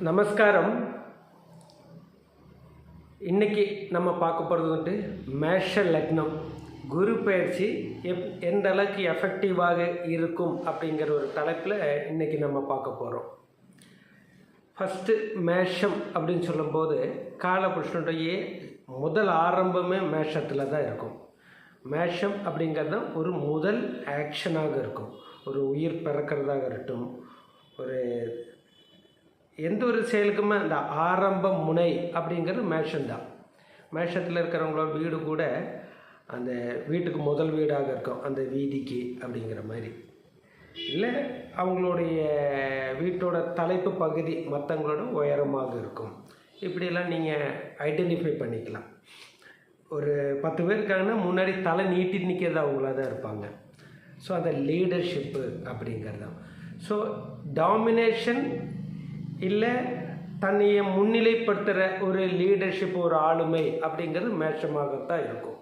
நமஸ்காரம். இன்றைக்கி நம்ம பார்க்க போகிறது வந்துட்டு மேஷ லக்னம். குரு பயிற்சி எப் எந்த அளவுக்கு எஃபெக்டிவாக இருக்கும் அப்படிங்கிற ஒரு தலைப்பில் இன்னைக்கு நம்ம பார்க்க போகிறோம் ஃபஸ்ட்டு மேஷம் அப்படின்னு சொல்லும்போது காலபுருஷனுடைய முதல் ஆரம்பமே மேஷத்தில் தான் இருக்கும். மேஷம் அப்படிங்கிறது தான் ஒரு முதல் ஆக்ஷனாக இருக்கும். ஒரு உயிர் பிறக்கிறதாக இருக்கட்டும் ஒரு எந்த ஒரு செயலுக்குமே அந்த ஆரம்ப முனை அப்படிங்கிறது மேஷம்தான். மேஷத்தில் இருக்கிறவங்களோட வீடு கூட அந்த வீட்டுக்கு முதல் வீடாக இருக்கும். அந்த வீதிக்கு அப்படிங்கிற மாதிரி. இல்லை அவங்களுடைய வீட்டோட தலைப்பு பகுதி மற்றவங்களோட உயரமாக இருக்கும். இப்படியெல்லாம் நீங்கள் ஐடென்டிஃபை பண்ணிக்கலாம். ஒரு பத்து பேர் இருக்காங்கன்னா முன்னாடி தலை நீட்டி நிற்கிறது அவங்களா தான் இருப்பாங்க. ஸோ அந்த லீடர்ஷிப்பு அப்படிங்கிறது தான் ஸோ டாமினேஷன் இல்லை தன்னையை முன்னிலைப்படுத்துகிற ஒரு லீடர்ஷிப் ஒரு ஆளுமை அப்படிங்கிறது மேட்சமாகத்தான் இருக்கும்.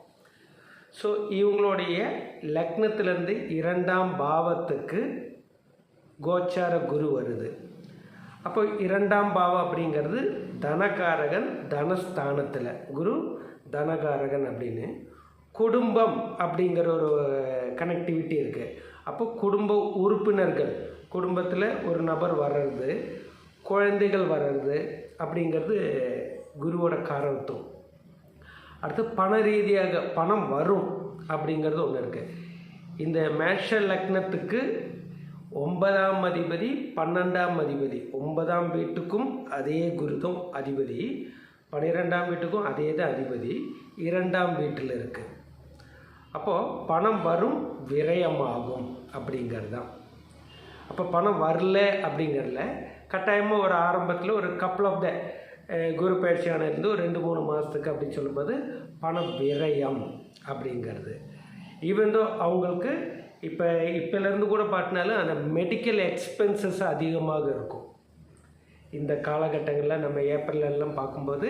ஸோ இவங்களுடைய லக்னத்திலேருந்து இரண்டாம் பாவத்துக்கு கோச்சார குரு வருது. அப்போ இரண்டாம் பாவம் அப்படிங்கிறது தனகாரகன் தனஸ்தானத்தில். குரு தனகாரகன் அப்படின்னு. குடும்பம் அப்படிங்கிற ஒரு கனெக்டிவிட்டி இருக்குது அப்போ குடும்ப உறுப்பினர்கள் குடும்பத்தில் ஒரு நபர் வர்றது குழந்தைகள் வர்றது அப்படிங்கிறது குருவோட காரணத்துவம். அடுத்து பண ரீதியாக பணம் வரும் அப்படிங்கிறது ஒன்று இருக்குது இந்த மேஷ லக்னத்துக்கு ஒன்பதாம் அதிபதி பன்னெண்டாம் அதிபதி ஒன்பதாம் வீட்டுக்கும் அதே குருதம் அதிபதி பன்னிரெண்டாம் வீட்டுக்கும் அதே தான் அதிபதி இரண்டாம் வீட்டில் இருக்குது அப்போது பணம் வரும் விரயமாகும் அப்படிங்கிறது தான் அப்போ பணம் வரல அப்படிங்கிறதுல கட்டாயமாக ஒரு ஆரம்பத்தில் ஒரு கப்பல் ஆஃப் த குரு பயிற்சியான இருந்து ஒரு ரெண்டு மூணு மாதத்துக்கு அப்படின்னு சொல்லும்போது பண விரயம் அப்படிங்கிறது. ஈவன் தோ அவங்களுக்கு இப்போ இப்போலேருந்து கூட பாட்டினாலும் அந்த மெடிக்கல் எக்ஸ்பென்சஸ் அதிகமாக இருக்கும். இந்த காலகட்டங்களில் நம்ம ஏப்ரலெல்லாம் பார்க்கும்போது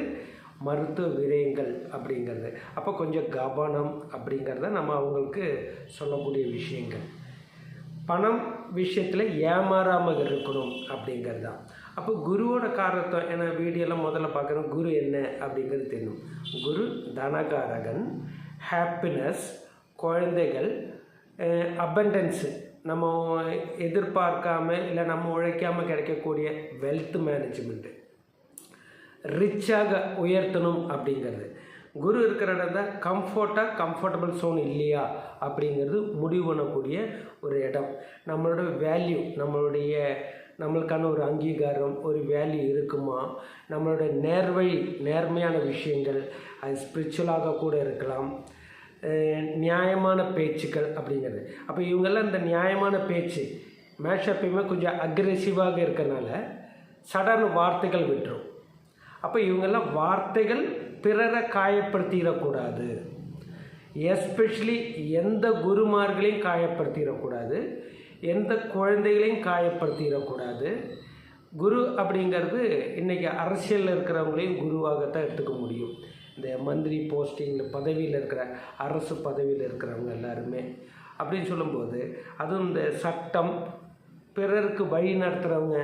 மருத்துவ விரயங்கள் அப்படிங்கிறது. அப்போ கொஞ்சம் கவனம் அப்படிங்கிறத நம்ம அவங்களுக்கு சொல்லக்கூடிய விஷயங்கள். பணம் விஷயத்தில் ஏமாறாமல் இருக்கணும் அப்படிங்கிறது தான். அப்போ குருவோட காரத்துவம் ஏன்னா வீடியோலாம் முதல்ல பார்க்குறோம் குரு என்ன அப்படிங்கிறது தெரியும். குரு தனகாரகன் ஹாப்பினஸ் குழந்தைகள் அபண்டன்ஸு நம்ம எதிர்பார்க்காம இல்லை நம்ம உழைக்காமல் கிடைக்கக்கூடிய வெல்த் மேனேஜ்மெண்ட்டு ரிச்சாக உயர்த்தணும் அப்படிங்கிறது. குரு இருக்கிற இடம் தான் கம்ஃபர்ட்டாக கம்ஃபர்டபுள் சோன் இல்லையா? அப்படிங்கிறது முடிவு பண்ணக்கூடிய ஒரு இடம். நம்மளோட வேல்யூ நம்மளுடைய நம்மளுக்கான ஒரு அங்கீகாரம் ஒரு வேல்யூ இருக்குமா? நம்மளோட நேர்வழி நேர்மையான விஷயங்கள் அது ஸ்பிரிச்சுவலாக கூட இருக்கலாம். நியாயமான பேச்சுக்கள் அப்படிங்கிறது. அப்போ இவங்கெல்லாம் இந்த நியாயமான பேச்சு மேஷ் எப்பயுமே கொஞ்சம் அக்ரெசிவாக இருக்கிறனால சடன் வார்த்தைகள் விட்டுரும். அப்போ இவங்கெல்லாம் வார்த்தைகள் பிறரை காயப்படுத்திடக்கூடாது. எஸ்பெஷலி எந்த குருமார்களையும் காயப்படுத்திடக்கூடாது. எந்த குழந்தைகளையும் காயப்படுத்திடக்கூடாது. குரு அப்படிங்கிறது இன்றைக்கி அரசியலில் இருக்கிறவங்களையும் குருவாகத்தான் எடுத்துக்க முடியும். இந்த மந்திரி போஸ்டிங்கில் பதவியில் இருக்கிற அரசு பதவியில் இருக்கிறவங்க எல்லாருமே அப்படின்னு சொல்லும்போது அதுவும் இந்த சட்டம் பிறருக்கு வழி நடத்துகிறவங்க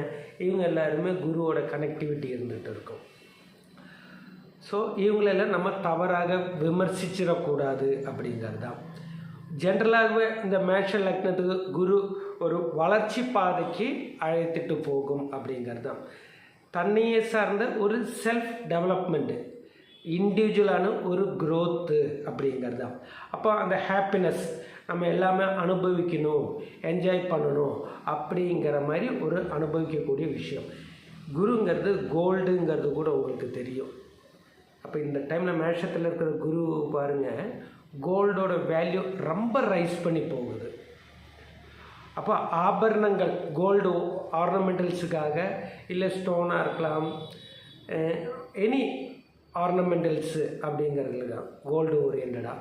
இவங்க எல்லாருமே குருவோட கனெக்டிவிட்டி இருந்துகிட்டு இருக்கும். ஸோ இவங்களெல்லாம் நம்ம தவறாக விமர்சிச்சிடக்கூடாது அப்படிங்கிறது தான் ஜென்ரலாகவே இந்த மேஷ லக்னத்துக்கு குரு ஒரு வளர்ச்சி பாதைக்கு அழைத்துட்டு போகும் அப்படிங்கிறது தான் தன்னையே சார்ந்த ஒரு செல்ஃப் டெவலப்மெண்ட்டு இண்டிவிஜுவலான ஒரு க்ரோத்து அப்படிங்கிறது தான் அப்போ அந்த ஹாப்பினஸ் நம்ம எல்லாமே அனுபவிக்கணும் என்ஜாய் பண்ணணும் அப்படிங்கிற மாதிரி ஒரு அனுபவிக்கக்கூடிய விஷயம். குருங்கிறது கோல்டுங்கிறது கூட உங்களுக்கு தெரியும். அப்போ இந்த டைமில் மேஷத்தில் இருக்கிற குரு பாருங்கள் கோல்டோட வேல்யூ ரொம்ப ரைஸ் பண்ணி போகுது. அப்போ ஆபரணங்கள் கோல்டு ஆர்னமெண்டல்ஸுக்காக இல்லை ஸ்டோனாக இருக்கலாம் எனி ஆர்னமெண்டல்ஸு அப்படிங்கிறதுல தான் கோல்டு ஓரியன்டாக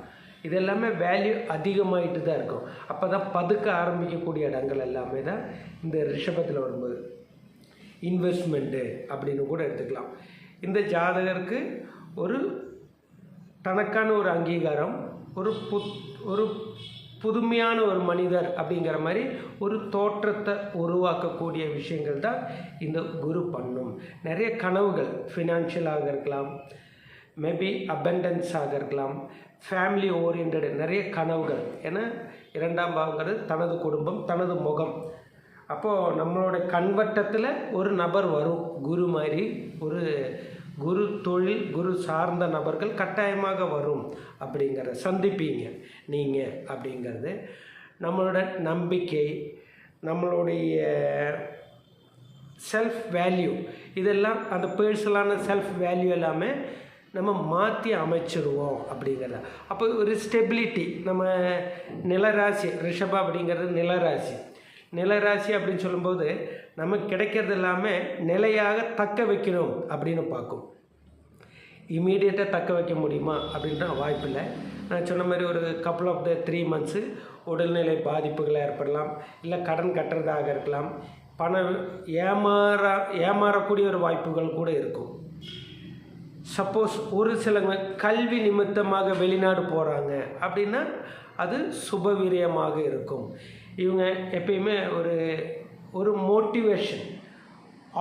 இது எல்லாமே வேல்யூ அதிகமாகிட்டு தான் இருக்கும். அப்போ தான் பதுக்க ஆரம்பிக்கக்கூடிய இடங்கள் எல்லாமே தான் இந்த ரிஷபத்தில் வரும்போது. இன்வெஸ்ட்மெண்ட்டு அப்படின்னு கூட எடுத்துக்கலாம். இந்த ஜாதகருக்கு ஒரு தனக்கான ஒரு அங்கீகாரம் ஒரு புத் ஒரு புதுமையான ஒரு மனிதர் அப்படிங்கிற மாதிரி ஒரு தோற்றத்தை உருவாக்கக்கூடிய விஷயங்கள் தான் இந்த குரு பண்ணும். நிறைய கனவுகள் ஃபினான்ஷியலாக இருக்கலாம் மேபி அபண்டன்ஸாக இருக்கலாம் ஃபேமிலி ஓரியன்ட் நிறைய கனவுகள். ஏன்னா இரண்டாம் பாவங்கிறது தனது குடும்பம் தனது முகம். அப்போது நம்மளோட கண்வட்டத்தில் ஒரு நபர் வரும் குரு மாதிரி ஒரு குரு தொழில் குரு சார்ந்த நபர்கள் கட்டாயமாக வரும் அப்படிங்கிற சந்திப்பீங்க. நீங்கள் அப்படிங்கிறது. நம்மளோட நம்பிக்கை நம்மளுடைய செல்ஃப் வேல்யூ இதெல்லாம் அந்த பர்சனலான செல்ஃப் வேல்யூ எல்லாமே நம்ம மாற்றி அமைச்சிருவோம் அப்படிங்கிறத. அப்போ ஒரு ஸ்டெபிலிட்டி நம்ம நிலராசி ரிஷபா அப்படிங்கிறது நிலராசி. நிலராசி அப்படின்னு சொல்லும்போது நமக்கு கிடைக்கிறது எல்லாமே நிலையாக தக்க வைக்கணும் அப்படின்னு பார்க்கும். இமீடியட்டாக தக்க வைக்க முடியுமா அப்படின்ற வாய்ப்பில்லை நான் சொன்ன மாதிரி ஒரு couple of the three months உடல்நிலை பாதிப்புகள் ஏற்படலாம் இல்லை கடன் கட்டுறதாக இருக்கலாம். பணம் ஏமாற ஏமாறக்கூடிய ஒரு வாய்ப்புகள் கூட இருக்கும். சப்போஸ் ஒரு சிலவங்க கல்வி நிமித்தமாக வெளிநாடு போகிறாங்க அப்படின்னா அது சுபவீரியமாக இருக்கும். இவங்க எப்பயுமே ஒரு ஒரு மோட்டிவேஷன்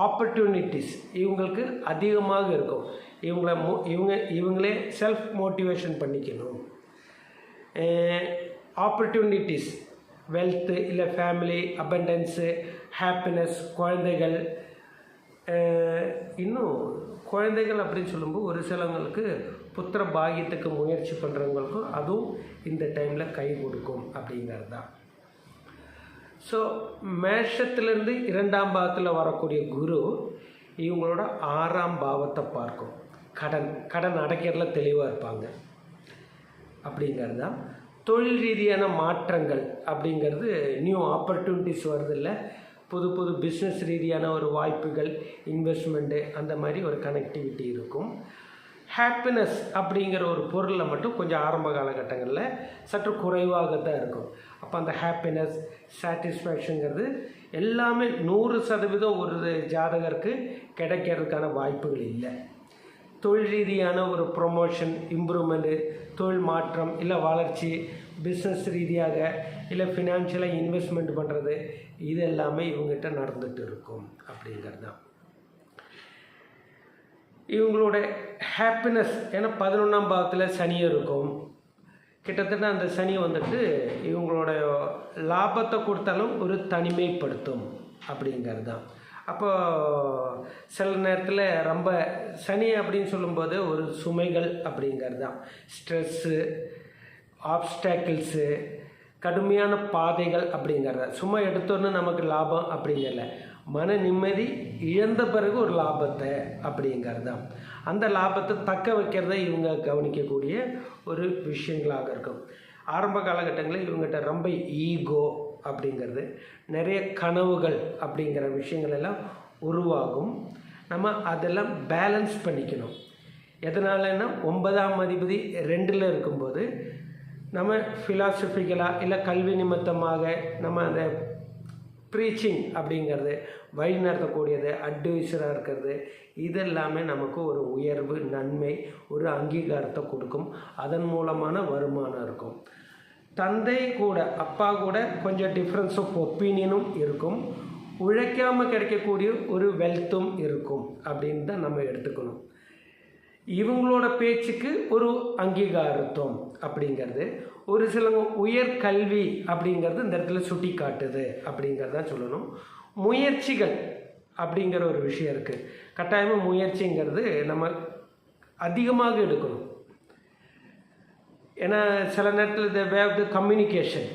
ஆப்பர்ச்சுனிட்டிஸ் இவங்களுக்கு அதிகமாக இருக்கும். இவங்கள மோ இவங்க இவங்களே செல்ஃப் மோட்டிவேஷன் பண்ணிக்கணும். ஆப்பர்ச்சுனிட்டிஸ் வெல்த்து இல்லை ஃபேமிலி அபண்டன்ஸு ஹாப்பினஸ் குழந்தைகள் இன்னும் குழந்தைகள் அப்படின்னு சொல்லும்போது ஒரு சிலவங்களுக்கு புத்திர பாகியத்துக்கு முயற்சி பண்ணுறவங்களுக்கும் அதுவும் இந்த டைமில் கை கொடுக்கும் அப்படிங்கிறது தான் ஸோ மேஷத்துலேருந்து இரண்டாம் பாவத்தில் வரக்கூடிய குரு இவங்களோட ஆறாம் பாவத்தை பார்க்கும். கடன் கடன் அடைக்கிறதுல தெளிவாக இருப்பாங்க. அப்படிங்கிறது தான் தொழில் ரீதியான மாற்றங்கள் அப்படிங்கிறது நியூ ஆப்பர்ச்சுனிட்டிஸ் வருதில்ல. புது புது பிஸ்னஸ் ரீதியான ஒரு வாய்ப்புகள் இன்வெஸ்ட்மெண்ட்டு அந்த மாதிரி ஒரு கனெக்டிவிட்டி இருக்கும். ஹாப்பினஸ் அப்படிங்கிற ஒரு பொருளில் மட்டும் கொஞ்சம் ஆரம்ப காலகட்டங்களில் சற்று குறைவாக தான் இருக்கும். அப்போ அந்த ஹாப்பினஸ் சாட்டிஸ்ஃபேக்ஷனுங்கிறது எல்லாமே நூறு சதவீதம் ஒரு ஜாதகருக்கு கிடைக்கிறதுக்கான வாய்ப்புகள் இல்லை. தொழில் ரீதியான ஒரு ப்ரொமோஷன் இம்ப்ரூவ்மெண்ட்டு தொழில் மாற்றம் இல்லை வளர்ச்சி பிஸ்னஸ் ரீதியாக இல்லை ஃபினான்ஷியலாக இன்வெஸ்ட்மெண்ட் பண்ணுறது இது எல்லாமே இவங்ககிட்ட நடந்துகிட்டு இருக்கும் அப்படிங்கிறது தான் இவங்களோட ஹாப்பினஸ் ஏன்னா பதினொன்றாம் பாவத்தில் சனி இருக்கும். கிட்டத்தட்ட அந்த சனி வந்துட்டு இவங்களோட லாபத்தை கொடுத்தாலும் ஒரு தனிமைப்படுத்தும் அப்படிங்கிறது தான் அப்போ சில நேரத்தில் ரொம்ப சனி அப்படின்னு சொல்லும்போது ஒரு சுமைகள் அப்படிங்கிறது தான் ஸ்ட்ரெஸ்ஸு ஆப்ஸ்டாக்கிள்ஸு கடுமையான பாதைகள் அப்படிங்கிறத. சும்மா எடுத்தோன்னு நமக்கு லாபம் அப்படிங்கிறல மன நிம்மதி இழந்த பிறகு ஒரு லாபத்தை அப்படிங்கிறது. தான் அந்த லாபத்தை தக்க வைக்கிறத இவங்க கவனிக்கக்கூடிய ஒரு விஷயங்களாக இருக்கும். ஆரம்ப காலகட்டங்களில் இவங்ககிட்ட ரொம்ப ஈகோ அப்படிங்கிறது நிறைய கனவுகள் அப்படிங்கிற விஷயங்கள் எல்லாம் உருவாகும். நம்ம அதெல்லாம் பேலன்ஸ் பண்ணிக்கணும். எதனாலன்னா ஒன்பதாம் அதிபதி ரெண்டில் இருக்கும்போது நம்ம ஃபிலாசபிக்கலாக இல்லை கல்வி நிமித்தமாக நம்ம அந்த ப்ரீச்சிங் அப்படிங்கிறது வழி நடத்தக்கூடியது அட்வைஸராக இருக்கிறது இதெல்லாமே நமக்கு ஒரு உயர்வு நன்மை ஒரு அங்கீகாரத்தை கொடுக்கும். அதன் மூலமான வருமானம் இருக்கும். தந்தை கூட அப்பா கூட கொஞ்சம் டிஃப்ரென்ஸ் ஆஃப் ஒப்பீனியனும் இருக்கும். உழைக்காமல் கிடைக்கக்கூடிய ஒரு வெல்த்தும் இருக்கும் அப்படின்னு தான் நம்ம எடுத்துக்கணும். இவங்களோட பேச்சுக்கு ஒரு அங்கீகாரத்துவம் அப்படிங்கிறது. ஒரு சிலவங்க உயர் கல்வி அப்படிங்கிறது இந்த இடத்துல சுட்டி காட்டுது அப்படிங்கிறதான் சொல்லணும். முயற்சிகள் அப்படிங்கிற ஒரு விஷயம் இருக்குது கட்டாயமாக முயற்சிங்கிறது நம்ம அதிகமாக எடுக்கணும். ஏன்னா சில நேரத்தில் த வே த கம்யூனிகேஷன்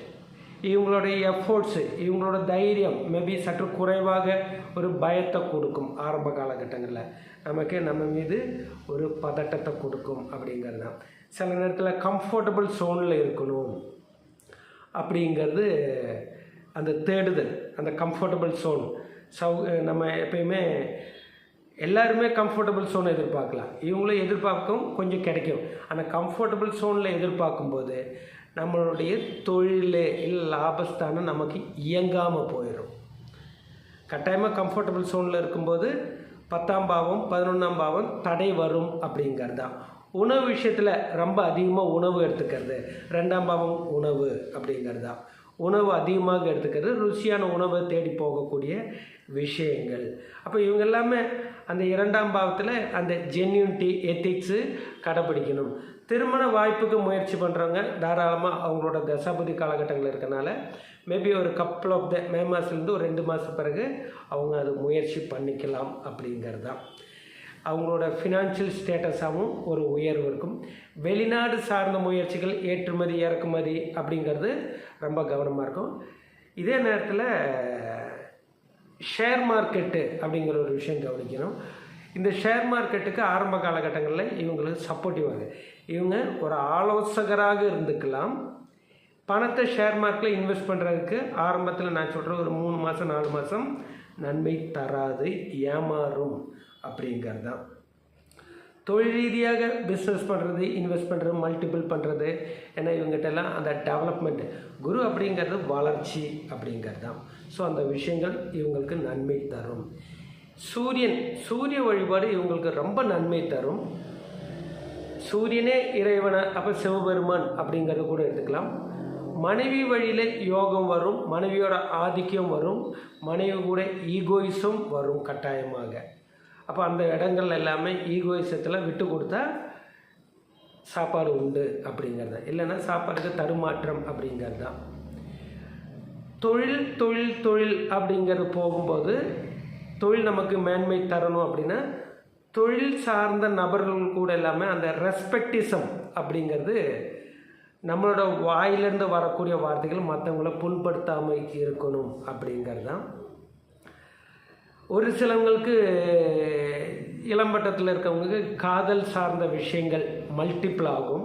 இவங்களுடைய எஃபோர்ட்ஸு இவங்களோட தைரியம் மேபி சற்று குறைவாக ஒரு பயத்தை கொடுக்கும் ஆரம்ப காலகட்டங்களில். நமக்கு நம்ம மீது ஒரு பதட்டத்தை கொடுக்கும் அப்படிங்கிறது தான். சில நேரத்தில் கம்ஃபர்டபுள் சோனில் இருக்கணும் அப்படிங்கிறது அந்த தேடுதல் அந்த கம்ஃபர்டபுள் சோன் சௌ நம்ம எப்பயுமே எல்லாருமே கம்ஃபர்டபுள் சோன் எதிர்பார்க்கலாம். இவங்களும் எதிர்பார்க்கும் கொஞ்சம் கிடைக்கும். ஆனால் கம்ஃபர்டபுள் சோனில் எதிர்பார்க்கும்போது நம்மளுடைய தொழில் இல்லை லாபஸ்தானம் நமக்கு இயங்காமல் போயிடும் கட்டாயமாக கம்ஃபர்டபுள் சோனில் இருக்கும்போது பத்தாம் பாவம் பதினொன்றாம் பாவம் தடை வரும் அப்படிங்கிறது தான் உணவு விஷயத்தில் ரொம்ப அதிகமாக உணவு எடுத்துக்கிறது. ரெண்டாம் பாவம் உணவு அப்படிங்கிறது தான். உணவு அதிகமாக எடுத்துக்கிறது ருசியான உணவை தேடி போகக்கூடிய விஷயங்கள். அப்போ இவங்க எல்லாமே அந்த இரண்டாம் பாவத்தில் அந்த ஜென்யூனிட்டி எத்திக்ஸு கடைப்பிடிக்கணும் திருமண வாய்ப்புக்கு முயற்சி பண்ணுறவங்க தாராளமாக அவங்களோட தசாபதி காலகட்டங்கள் இருக்கனால மேபி ஒரு கப்பல் ஆஃப் த மே மாதத்துலேருந்து ஒரு ரெண்டு மாதம் பிறகு அவங்க அது முயற்சி பண்ணிக்கலாம் அப்படிங்கிறது தான். அவங்களோட ஃபினான்ஷியல் ஸ்டேட்டஸாகவும் ஒரு உயர்வு இருக்கும். வெளிநாடு சார்ந்த முயற்சிகள் ஏற்றுமதி இறக்குமதி அப்படிங்கிறது ரொம்ப கவனமாக இருக்கும். இதே நேரத்தில் ஷேர் மார்க்கெட்டு அப்படிங்கிற ஒரு விஷயம் கவனிக்கணும். இந்த ஷேர் மார்க்கெட்டுக்கு ஆரம்ப காலகட்டங்களில் இவங்களுக்கு சப்போர்ட்டிவாக இவங்க ஒரு ஆலோசகராக இருந்துக்கலாம். பணத்தை ஷேர் மார்க்கெட்டில் இன்வெஸ்ட் பண்ணுறதுக்கு ஆரம்பத்தில் நான் சொல்கிற ஒரு மூணு மாதம் நாலு மாதம் நன்மை தராது ஏமாறும். அப்படிங்கிறது தான். தொழில் ரீதியாக பிஸ்னஸ் பண்ணுறது இன்வெஸ்ட் பண்ணுறது மல்டிபிள் பண்ணுறது ஏன்னா இவங்ககிட்டலாம் அந்த டெவலப்மெண்ட் குரு அப்படிங்கிறது வளர்ச்சி அப்படிங்கிறது தான். ஸோ அந்த விஷயங்கள் இவங்களுக்கு நன்மை தரும். சூரியன் சூரிய வழிபாடு இவங்களுக்கு ரொம்ப நன்மை தரும். சூரியனே இறைவனை அப்போ சிவபெருமான் அப்படிங்கிறத கூட எடுத்துக்கலாம். மனைவி வழியில் யோகம் வரும் மனைவியோட ஆதிக்கம் வரும் மனைவி கூட ஈகோயிஸும் வரும் கட்டாயமாக. அப்போ அந்த இடங்கள் எல்லாமே ஈகோயிசத்தில் விட்டு கொடுத்தா சாப்பாடு உண்டு அப்படிங்கிறது. இல்லைன்னா சாப்பாடுக்கு தடுமாற்றம் அப்படிங்கிறது. தான் தொழில் தொழில் தொழில் அப்படிங்கிறது போகும்போது தொழில் நமக்கு மேன்மை தரணும் அப்படின்னா தொழில் சார்ந்த நபர்கள் கூட எல்லாமே அந்த ரெஸ்பெக்டிசம் அப்படிங்கிறது நம்மளோட வாயிலிருந்து வரக்கூடிய வார்த்தைகள் மற்றவங்கள புண்படுத்தாமல் இருக்கணும் அப்படிங்கிறது தான் ஒரு சிலவங்களுக்கு இளம்பட்டத்தில் இருக்கவங்களுக்கு காதல் சார்ந்த விஷயங்கள் மல்டிப்புள் ஆகும்.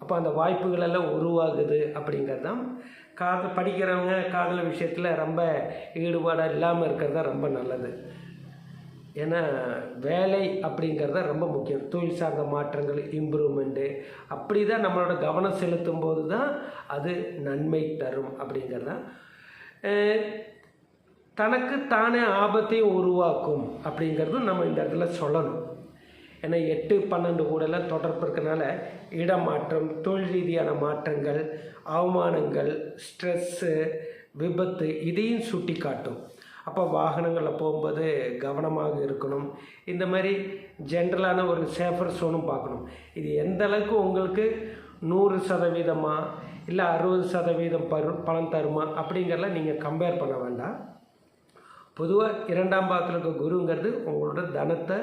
அப்போ அந்த வாய்ப்புகளெல்லாம் உருவாகுது அப்படிங்கிறது தான். காதல் படிக்கிறவங்க காதல் விஷயத்தில் ரொம்ப ஈடுபாடாக இல்லாமல் இருக்கிறது தான் ரொம்ப நல்லது. ஏன்னா வேலை அப்படிங்கிறது தான் ரொம்ப முக்கியம். தொழில் சார்ந்த மாற்றங்கள் இம்ப்ரூவ்மெண்ட்டு அப்படி தான் நம்மளோட கவனம் செலுத்தும் போது தான் அது நன்மை தரும் அப்படிங்கிறது தான். தனக்கு தானே ஆபத்தையும் உருவாக்கும் அப்படிங்கிறதும் நம்ம இந்த இடத்துல சொல்லணும். ஏன்னா எட்டு பன்னெண்டு கூடலாம் தொடர்பு இருக்கனால இடமாற்றம் தொழில் ரீதியான மாற்றங்கள் அவமானங்கள் ஸ்ட்ரெஸ்ஸு விபத்து இதையும் சுட்டி காட்டும் அப்போ வாகனங்களில் போகும்போது கவனமாக இருக்கணும். இந்த மாதிரி ஜென்ரலான ஒரு சேஃபர் சோனும் பார்க்கணும். இது எந்த அளவுக்கு உங்களுக்கு நூறு சதவீதமாக இல்லை அறுபது சதவீதம் பரு பலன் தருமா அப்படிங்கிறலாம் நீங்கள் கம்பேர் பண்ண வேண்டாம். பொதுவாக இரண்டாம் பாகத்தில் இருக்க குருங்கிறது உங்களோட தனத்தை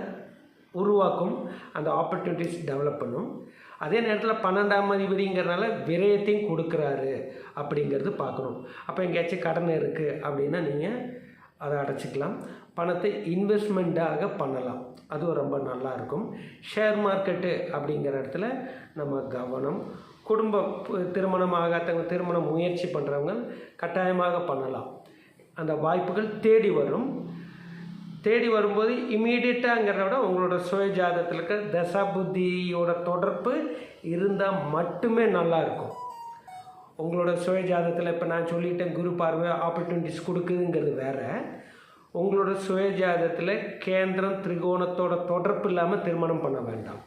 உருவாக்கும் அந்த ஆப்பர்ச்சுனிட்டிஸ் டெவலப் பண்ணும். அதே நேரத்தில் பன்னெண்டாம் அதிபதிங்கிறனால விரயத்தையும் கொடுக்குறாரு அப்படிங்கிறது பார்க்கணும். அப்போ எங்கேயாச்சும் கடன் இருக்குது அப்படின்னா நீங்கள் அதை அடைச்சிக்கலாம். பணத்தை இன்வெஸ்ட்மெண்ட்டாக பண்ணலாம். அதுவும் ரொம்ப நல்லா இருக்கும். ஷேர் மார்க்கெட்டு அப்படிங்கிற இடத்துல நம்ம கவனம். குடும்ப திருமணம் ஆகாதவங்க திருமணம் முயற்சி பண்ணுறவங்க கட்டாயமாக பண்ணலாம். அந்த வாய்ப்புகள் தேடி வரும். தேடி வரும்போது இமீடியட்டாங்கிறத விட உங்களோட சுய ஜாதகத்தில் இருக்க தசா புத்தியோட தொடர்பு இருந்தால் மட்டுமே நல்லாயிருக்கும் உங்களோட சுய ஜாதகத்தில் இப்போ நான் சொல்லிட்டேன் குரு பார்வை ஆப்பர்ச்சுனிட்டிஸ் கொடுக்குதுங்கிறது வேற. உங்களோட சுய ஜாதகத்தில் கேந்திரம் திரிகோணத்தோட தொடர்பு இல்லாமல் திருமணம் பண்ண வேண்டாம்.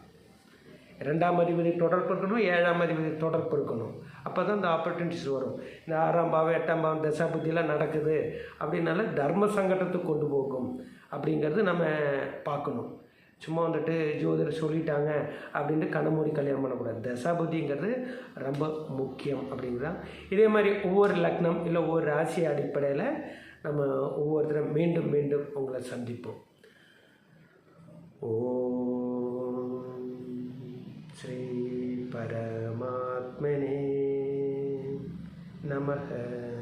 ரெண்டாம் அதிபதி தொடர்பு இருக்கணும் ஏழாம் அதிபதி தொடர்பு இருக்கணும். அப்போ தான் இந்த ஆப்பர்ச்சுனிட்டிஸ் வரும். இந்த ஆறாம் பாவம் எட்டாம் பாவம் தசாபுத்திலாம் நடக்குது. அப்படின்னால தர்ம சங்கடத்துக்கு கொண்டு போகும். அப்படிங்கிறது நம்ம பார்க்கணும். சும்மா வந்துட்டு ஜோதிடர் சொல்லிட்டாங்க அப்படின்ட்டு கண்ணமூடி கல்யாணம் பண்ணக்கூடாது. தசாபுத்திங்கிறது ரொம்ப முக்கியம் அப்படிங்கிறதான் இதே மாதிரி ஒவ்வொரு லக்னம் இல்லை ஒவ்வொரு ராசி அடிப்படையில் நம்ம ஒவ்வொருத்தரும் மீண்டும் மீண்டும் உங்களை சந்திப்போம். ஓ forma. É eh,